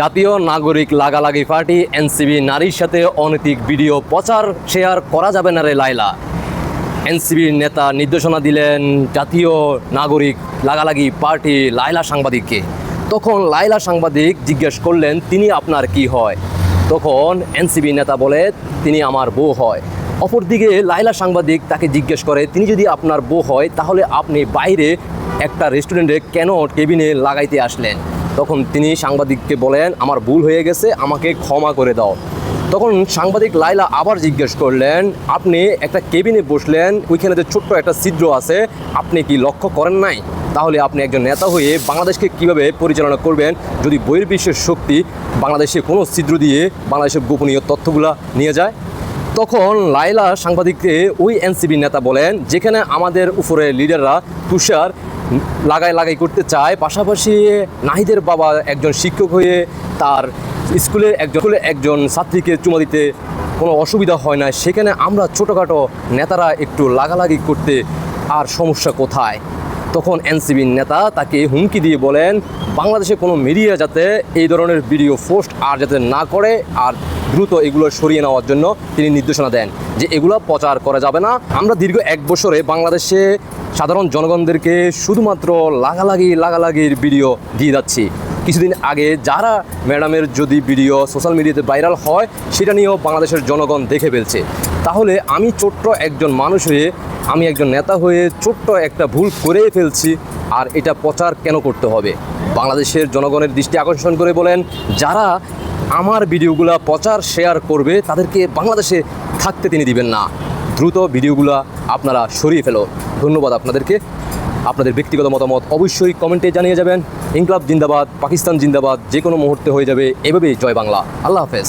জাতীয় নাগরিক লাগালাগি party, NCB নারীর সাথে অনৈতিক ভিডিও প্রচার, শেয়ার করা যাবে না রে লাইলা এনসিবির নেতা নির্দেশনা দিলেন জাতীয় নাগরিক লাগালাগি পার্টি লাইলা সাংবাদিককে। তখন লাইলা সাংবাদিক জিজ্ঞেস করলেন, তিনি আপনার কি হয়? তখন এনসিবি নেতা বলে, তিনি আমার বউ হয়। অপরদিকে লাইলা সাংবাদিক তাকে জিজ্ঞেস করে, তিনি যদি আপনার বউ হয়, তাহলে আপনি বাইরে একটা রেস্টুরেন্টে কেন কেবিনে লাগাইতে আসলেন? তখন তিনি সাংবাদিককে বলেন, আমার ভুল হয়ে গেছে, আমাকে ক্ষমা করে দাও। তখন সাংবাদিক লাইলা আবার জিজ্ঞেস করলেন, আপনি একটা কেবিনে বসলেন, ওইখানে যে ছোট্ট একটা ছিদ্র আছে, আপনি কি লক্ষ্য করেন নাই? তাহলে আপনি একজন নেতা হয়ে বাংলাদেশকে কীভাবে পরিচালনা করবেন? যদি বহির্বিশ্বের শক্তি বাংলাদেশে কোনো ছিদ্র দিয়ে বাংলাদেশের গোপনীয় তথ্যগুলা নিয়ে যায়? তখন লাইলা সাংবাদিককে ওই এনসিবি নেতা বলেন, যেখানে আমাদের উপরে লিডাররা, তুষার লাগাই লাগাই করতে চায়। পাশাপাশি নাহিদের বাবা একজন শিক্ষক হয়ে তার স্কুলের একজন একজন ছাত্রীকে চুমা দিতে কোনো অসুবিধা হয় না সেখানে আমরা ছোটোখাটো নেতারা একটু লাগালাগি করতে, আর সমস্যা কোথায়? তখন এনসিবির নেতা তাকে হুমকি দিয়ে বলেন, বাংলাদেশে কোনো মিডিয়া যাতে এই ধরনের ভিডিও পোস্ট আর যাতে না করে আর দ্রুত এগুলো সরিয়ে নেওয়ার জন্য তিনি নির্দেশনা দেন যে এগুলো প্রচার করা যাবে না। আমরা দীর্ঘ এক বছরে বাংলাদেশে সাধারণ জনগণদেরকে শুধুমাত্র লাগালাগি, লাগালাগির ভিডিও দিয়ে যাচ্ছি। কিছুদিন আগে যারা ম্যাডামের যদি ভিডিও সোশ্যাল মিডিয়াতে ভাইরাল হয়, সেটা নিয়েও বাংলাদেশের জনগণ দেখে ফেলছে। তাহলে আমি ছোট্ট একজন মানুষ হয়ে, আমি একজন নেতা হয়ে ছোট্ট একটা ভুল করে ফেলছি, আর এটা প্রচার কেন করতে হবে? বাংলাদেশের জনগণের দৃষ্টি আকর্ষণ করে বলেন, যারা আমার ভিডিওগুলো প্রচার, শেয়ার করবে, তাদেরকে বাংলাদেশে থাকতে তিনি দিবেন না। দ্রুত ভিডিওগুলো আপনারা সরিয়ে ফেলো। ধন্যবাদ আপনাদেরকে। আপনাদের ব্যক্তিগত মতামত অবশ্যই কমেন্টে জানিয়ে যাবেন। ইনকলাব জিন্দাবাদ পাকিস্তান জিন্দাবাদ যে কোনো মুহূর্তে হয়ে যাবে। এভাবেই জয় বাংলা। আল্লাহ হাফেজ।